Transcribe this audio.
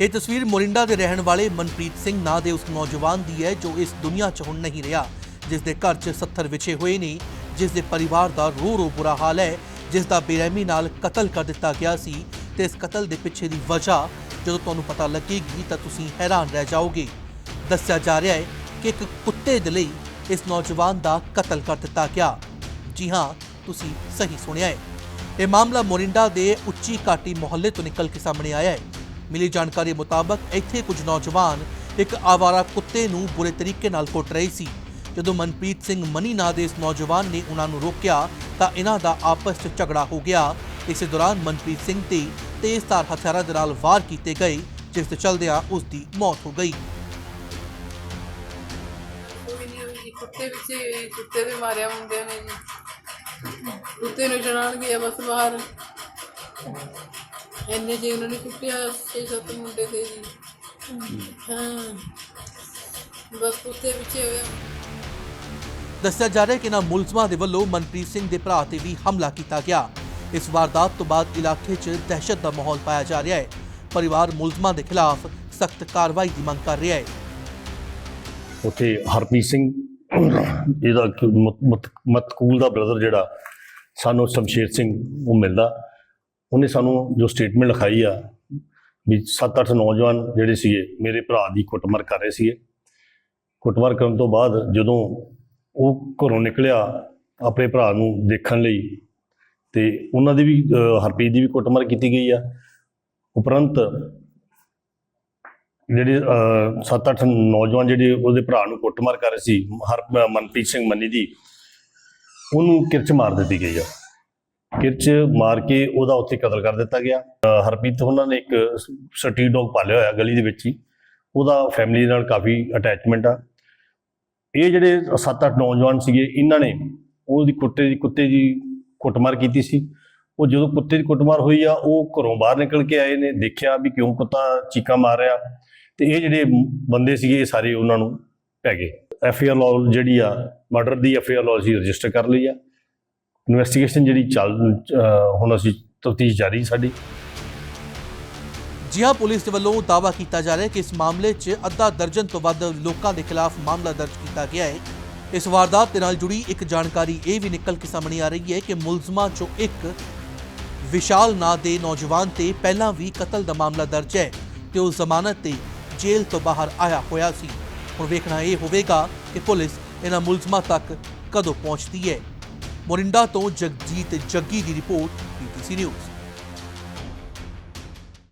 ਇਹ ਤਸਵੀਰ ਮੋਰਿੰਡਾ ਦੇ ਰਹਿਣ ਵਾਲੇ ਮਨਪ੍ਰੀਤ ਸਿੰਘ ਨਾਂ ਦੇ ਉਸ ਨੌਜਵਾਨ ਦੀ ਹੈ, ਜੋ ਇਸ ਦੁਨੀਆ 'ਚ ਹੁਣ ਨਹੀਂ ਰਿਹਾ, ਜਿਸ ਦੇ ਘਰ 'ਚ 70 ਵਿਛੇ ਹੋਏ ਨੇ, ਜਿਸ ਦੇ ਪਰਿਵਾਰ ਦਾ ਰੋ ਰੋ ਬੁਰਾ ਹਾਲ ਹੈ, ਜਿਸ ਦਾ ਬੇਰਹਿਮੀ ਨਾਲ ਕਤਲ ਕਰ ਦਿੱਤਾ ਗਿਆ ਸੀ ਤੇ ਇਸ ਕਤਲ ਦੇ ਪਿੱਛੇ ਦੀ ਵਜ੍ਹਾ ਜਦੋਂ ਤੁਹਾਨੂੰ ਪਤਾ ਲੱਗੇਗੀ ਤਾਂ ਤੁਸੀਂ ਹੈਰਾਨ ਰਹਿ ਜਾਓਗੇ। ਦੱਸਿਆ ਜਾ ਰਿਹਾ ਹੈ ਕਿ ਇੱਕ ਕੁੱਤੇ ਦੇ ਲਈ ਇਸ ਨੌਜਵਾਨ ਦਾ ਕਤਲ ਕਰ ਦਿੱਤਾ ਗਿਆ। ਜੀ ਹਾਂ, ਤੁਸੀਂ ਸਹੀ ਸੁਣਿਆ ਹੈ। ਇਹ ਮਾਮਲਾ ਮੋਰਿੰਡਾ ਦੇ ਉੱਚੀ ਘਾਟੀ ਮੁਹੱਲੇ ਤੋਂ ਨਿਕਲ ਕੇ ਸਾਹਮਣੇ ਆਇਆ ਹੈ। ਮਿਲੀ ਜਾਣਕਾਰੀ ਮੁਤਾਬਕ ਇੱਥੇ ਕੁਝ ਨੌਜਵਾਨ ਇੱਕ ਆਵਾਰਾ ਕੁੱਤੇ ਨੂੰ ਬੁਰੇ ਤਰੀਕੇ ਨਾਲ ਕੁੱਟ ਰਹੇ ਸੀ। ਜਦੋਂ ਮਨਪ੍ਰੀਤ ਸਿੰਘ ਮਨੀ ਨਾਂ ਦੇ ਇਸ ਨੌਜਵਾਨ ਨੇ ਉਹਨਾਂ ਨੂੰ ਰੋਕਿਆ, ਤਾਂ ਇਹਨਾਂ ਦਾ ਆਪਸ 'ਚ ਝਗੜਾ ਹੋ ਗਿਆ। ਇਸੇ ਦੌਰਾਨ ਮਨਪ੍ਰੀਤ ਸਿੰਘ ਤੇ ਤੇਜ਼ਧਾਰ ਹਥਿਆਰਾਂ ਦੇ ਨਾਲ ਵਾਰ ਕੀਤੇ ਗਏ, ਜਿਸ ਦੇ ਚਲਦਿਆਂ ਉਸ ਦੀ ਮੌਤ ਹੋ ਗਈ। ਕੁੱਤੇ ਵਿੱਚ ਹੀ ਕੁੱਤੇ ਦੇ ਮਾਰਿਆ ਮੁੰਡਿਆਂ ਨੇ ਜੀ। ਕੁੱਤੇ ਨੂੰ ਚੜਾਉਣ ਬਸ ਬਾਹਰ। ਇੰਨੇ ਜੀ ਉਹਨਾਂ ਨੇ ਕੁੱਟਿਆ ਛੇ ਸੱਤ ਮੁੰਡੇ ਤੇ ਜੀ। ਹਾਂ। ਬਸ ਕੁੱਤੇ ਪਿੱਛੇ ਹੋਇਆ। ਦੱਸਿਆ ਜਾ ਰਿਹਾ ਹੈ ਕਿ ਇਹਨਾਂ ਮੁਲਜ਼ਮਾਂ ਦੇ ਵੱਲੋਂ ਮਨਪ੍ਰੀਤ ਸਿੰਘ ਦੇ ਭਰਾ ਤੇ ਵੀ ਹਮਲਾ ਕੀਤਾ ਗਿਆ। ਇਸ ਵਾਰਦਾਤ ਤੋਂ ਬਾਅਦ ਇਲਾਕੇ 'ਚ ਦਹਿਸ਼ਤ ਦਾ ਮਾਹੌਲ ਪਾਇਆ ਜਾ ਰਿਹਾ ਹੈ। ਪਰਿਵਾਰ ਮੁਲਜ਼ਮਾਂ ਦੇ ਖਿਲਾਫ ਸਖਤ ਕਾਰਵਾਈ ਦੀ ਮੰਗ ਕਰ ਰਿਹਾ ਹੈ। ਉੱਥੇ ਹਰਪ੍ਰੀਤ ਸਿੰਘ ਇਹਦਾ ਕਿ ਮਤ- ਮਤ- ਮਤਕੂਲ ਦਾ ਬ੍ਰਦਰ ਜਿਹੜਾ ਸਾਨੂੰ ਸ਼ਮਸ਼ੇਰ ਸਿੰਘ ਉਹ ਮਿਲਦਾ। ਉਹਨੇ ਸਾਨੂੰ ਜੋ ਸਟੇਟਮੈਂਟ ਲਿਖਾਈ ਆ ਵੀ 7-8 ਨੌਜਵਾਨ ਜਿਹੜੇ ਸੀਗੇ, ਮੇਰੇ ਭਰਾ ਦੀ ਕੁੱਟਮਾਰ ਕਰ ਰਹੇ ਸੀਗੇ। ਕੁੱਟਮਾਰ ਕਰਨ ਤੋਂ ਬਾਅਦ ਜਦੋਂ ਉਹ ਘਰੋਂ ਨਿਕਲਿਆ ਆਪਣੇ ਭਰਾ ਨੂੰ ਦੇਖਣ ਲਈ ਤੇ ਉਹਨਾਂ ਦੀ ਵੀ ਹਰਪ੍ਰੀਤ ਦੀ ਵੀ ਕੁੱਟਮਾਰ ਕੀਤੀ ਗਈ ਆ। ਉਪਰੰਤ ਜਿਹੜੇ 7-8 ਨੌਜਵਾਨ ਜਿਹੜੇ ਉਹਦੇ ਭਰਾ ਨੂੰ ਕੁੱਟਮਾਰ ਕਰ ਰਹੇ ਸੀ, ਹਰ ਮਨਪ੍ਰੀਤ ਸਿੰਘ ਮੰਨੀ ਦੀ, ਉਹਨੂੰ ਕਿਰਚ ਮਾਰ ਦਿੱਤੀ ਗਈ ਆ। ਕਿਰਚ ਮਾਰ ਕੇ ਉਹਦਾ ਉੱਥੇ ਕਤਲ ਕਰ ਦਿੱਤਾ ਗਿਆ। ਹਰਪ੍ਰੀਤ ਉਹਨਾਂ ਨੇ ਇੱਕ ਸਟਰੀਟ ਡੌਗ ਪਾਲਿਆ ਹੋਇਆ ਗਲੀ ਦੇ ਵਿੱਚ ਹੀ। ਉਹਦਾ ਫੈਮਿਲੀ ਨਾਲ ਕਾਫੀ ਅਟੈਚਮੈਂਟ ਆ। ਇਹ ਜਿਹੜੇ 7-8 ਨੌਜਵਾਨ ਸੀਗੇ, ਇਹਨਾਂ ਨੇ ਉਹਦੀ ਕੁੱਤੇ ਦੀ ਕੁੱਤੇ ਦੀ ਕੁੱਟਮਾਰ ਕੀਤੀ ਸੀ। ਉਹ ਜਦੋਂ ਕੁੱਤੇ ਦੀ ਕੁੱਟਮਾਰ ਹੋਈ ਆ, ਉਹ ਘਰੋਂ ਬਾਹਰ ਨਿਕਲ ਕੇ ਆਏ ਨੇ, ਦੇਖਿਆ ਵੀ ਕਿਉਂ ਕੁੱਤਾ ਚੀਕਾਂ ਮਾਰ ਰਿਹਾ। ਤੇ ਇਹ ਜਿਹੜੇ ਬੰਦੇ ਸੀਗੇ, ਇਹ ਸਾਰੇ ਉਹਨਾਂ ਨੂੰ ਪੈ ਗਏ। ਐਫ ਆਰ ਲਾਅ ਜਿਹੜੀ ਆ ਮਰਡਰ ਦੀ ਐਫ ਆਰ ਲਾਅ ਸੀ ਰਜਿਸਟਰ ਕਰ ਲਈ ਆ। ਇਨਵੈਸਟੀਗੇਸ਼ਨ ਜਿਹੜੀ ਚੱਲ ਹੁਣ ਅਸੀਂ ਤਫਤੀਸ਼ ਜਾਰੀ ਸਾਡੀ। ਜੀ ਪੁਲਿਸ ਦੇ ਵੱਲੋਂ ਦਾਅਵਾ ਕੀਤਾ ਜਾ ਰਿਹਾ ਹੈ ਕਿ ਇਸ ਮਾਮਲੇ 'ਚ ਅੱਧਾ ਦਰਜਨ ਤੋਂ ਵੱਧ ਲੋਕਾਂ ਦੇ ਖਿਲਾਫ ਮਾਮਲਾ ਦਰਜ ਕੀਤਾ ਗਿਆ ਹੈ। ਇਸ ਵਾਰਦਾਤ ਦੇ ਨਾਲ ਜੁੜੀ ਇੱਕ ਜਾਣਕਾਰੀ ਇਹ ਵੀ ਨਿਕਲ ਕੇ ਸਾਹਮਣੇ ਆ ਰਹੀ ਹੈ ਕਿ ਮੁਲਜ਼ਮਾਂ 'ਚੋਂ ਇੱਕ ਵਿਸ਼ਾਲ ਨਾਂ ਦੇ ਨੌਜਵਾਨ ਤੇ ਪਹਿਲਾਂ ਵੀ ਕਤਲ ਦਾ ਮਾਮਲਾ ਦਰਜ ਹੈ ਤੇ ਉਹ ਜ਼ਮਾਨਤ ਤੇ ਜੇਲ੍ਹ ਤੋਂ ਬਾਹਰ ਆਇਆ ਹੋਇਆ ਸੀ। ਹੁਣ ਵੇਖਣਾ ਇਹ ਹੋਵੇਗਾ ਕਿ ਪੁਲਿਸ ਇਹਨਾਂ ਮੁਲਜ਼ਮਾਂ ਤੱਕ ਕਦੋਂ ਪਹੁੰਚਦੀ ਹੈ। ਮੋਰਿੰਡਾ ਤੋਂ ਜਗਜੀਤ ਜੱਗੀ ਦੀ ਰਿਪੋਰਟ ਪੀਟੀਸੀ ਨਿਊਜ਼